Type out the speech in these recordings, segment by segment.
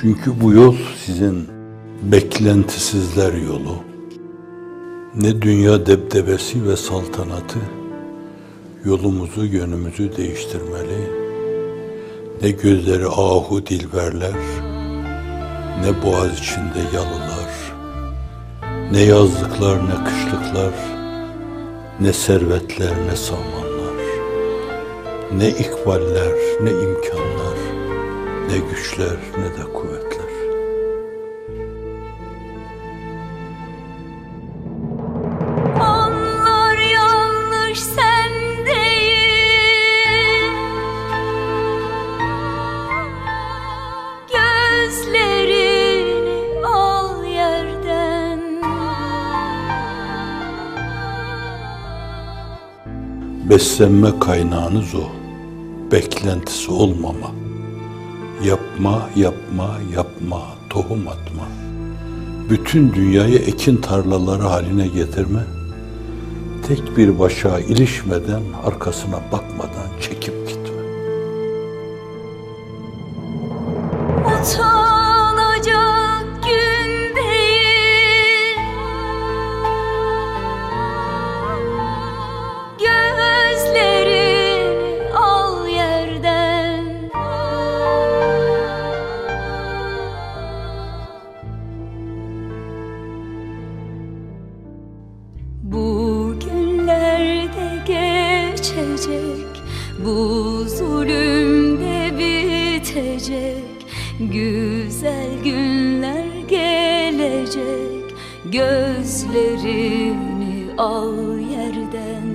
Çünkü bu yol sizin beklentisizler yolu. Ne dünya debdebesi ve saltanatı yolumuzu, yönümüzü değiştirmeli. Ne gözleri ahu dilberler, ne boğaz içinde yalılar, ne yazlıklar, ne kışlıklar, ne servetler, ne samanlar, ne ikballer, ne imkanlar, ne güçler, ne de kuvvetler. Onlar yanlış sen değil Gözlerini al yerden Beslenme kaynağınız o. Beklentisi olmama. Yapma, yapma, yapma, tohum atma. Bütün dünyayı ekin tarlaları haline getirme. Tek bir başa ilişmeden, arkasına bakmadan çekip geçecek Bu zulüm de bitecek. Güzel günler gelecek. Gözlerini al yerden.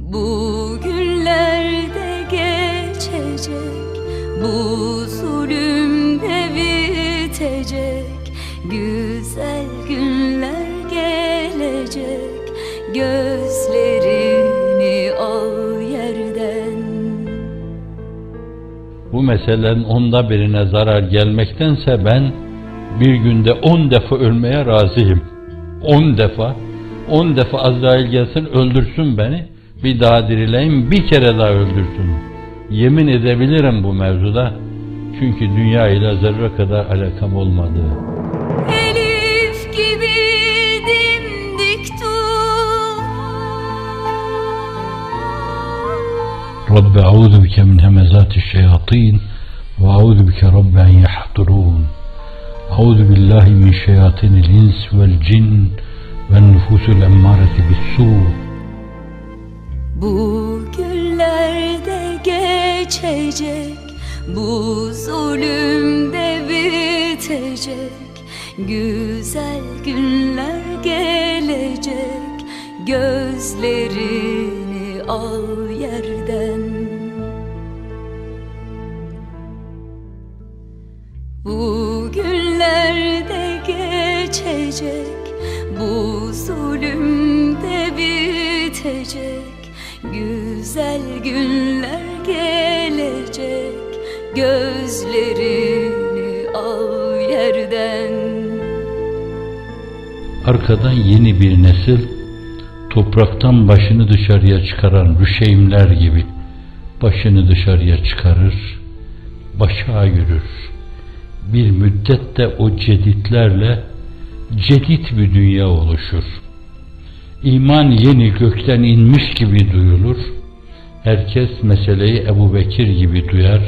Bu günlerde geçecek. Bu zulüm de bitecek. Güzel günler gelecek Gözlerini al yerden Bu meselenin onda birine zarar gelmektense ben bir günde on defa ölmeye razıyım. On defa. On defa Azrail gelsin öldürsün beni. Bir daha dirileyim bir kere daha öldürsün. Yemin edebilirim bu mevzuda. Çünkü dünya ile zerre kadar alakam olmadı. Rabbi auzu bike min hemezati şeyatin ve auzu bike Rabbi en yahdurun. Auzu billahi min şeyatinil ins vel cin ve nüfusul emmareti bis Bu günlerde geçecek Bu zulüm de bitecek Güzel günler gelecek Gözlerini al Bu günlerde geçecek Bu zulüm de bitecek Güzel günler gelecek Gözlerini al yerden Arkadan yeni bir nesil topraktan başını dışarıya çıkaran rüşeymler gibi başını dışarıya çıkarır, başa yürür. Bir müddet de o ceditlerle cedit bir dünya oluşur. İman yeni gökten inmiş gibi duyulur. Herkes meseleyi Ebu Bekir gibi duyar,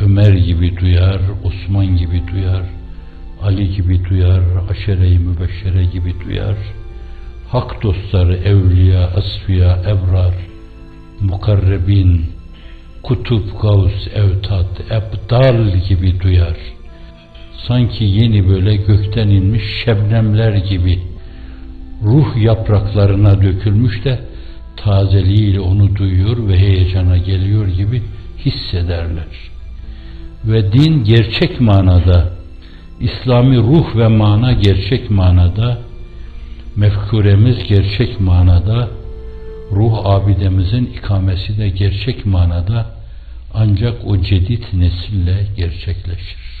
Ömer gibi duyar, Osman gibi duyar, Ali gibi duyar, aşere-i mübeşşere gibi duyar. Hak dostları, evliya, asfiya, ebrar, mukarrebin, kutup, gavs, evtat, ebdal gibi duyar. Sanki yeni böyle gökten inmiş şebnemler gibi ruh yapraklarına dökülmüş de tazeliğiyle onu duyuyor ve heyecana geliyor gibi hissederler. Ve din gerçek manada, İslami ruh ve mana gerçek manada, mefkuremiz gerçek manada, ruh abidemizin ikamesi de gerçek manada ancak o cedid nesille gerçekleşir.